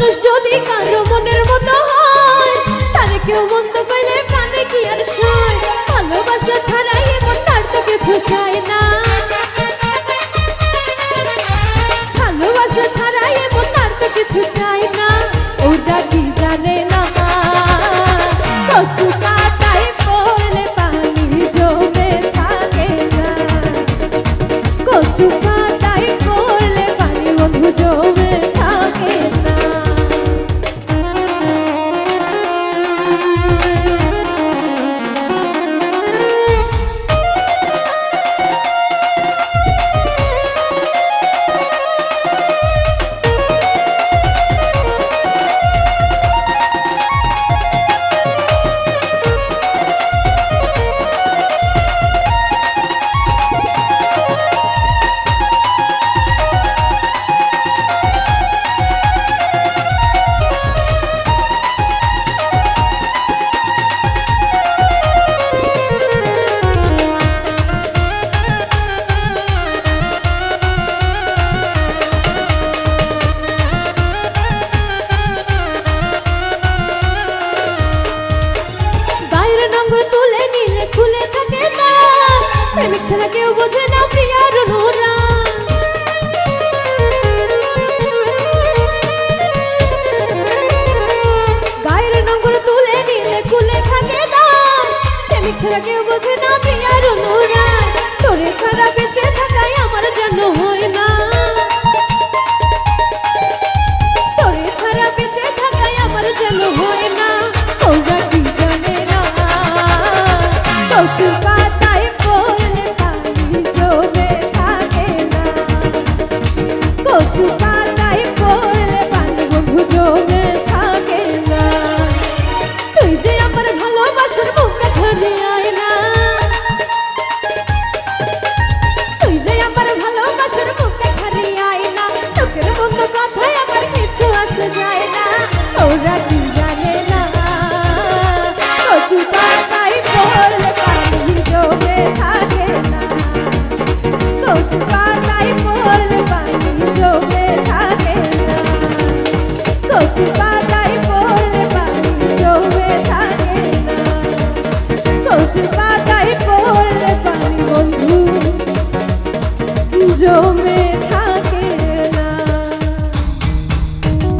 মানুষ যদি কারও মনের মতো হয় কেউ মন্দ কইলে কানে কি আর সয় ভালোবাসা ছাড়াই এমন তার তো কিছু চাই না। ভালোবাসা ছাড়াই কিছু না। ওটা জানে না কচু পানি না। কচু প্রেমিক ছাড়া না আমার যেন হয় না।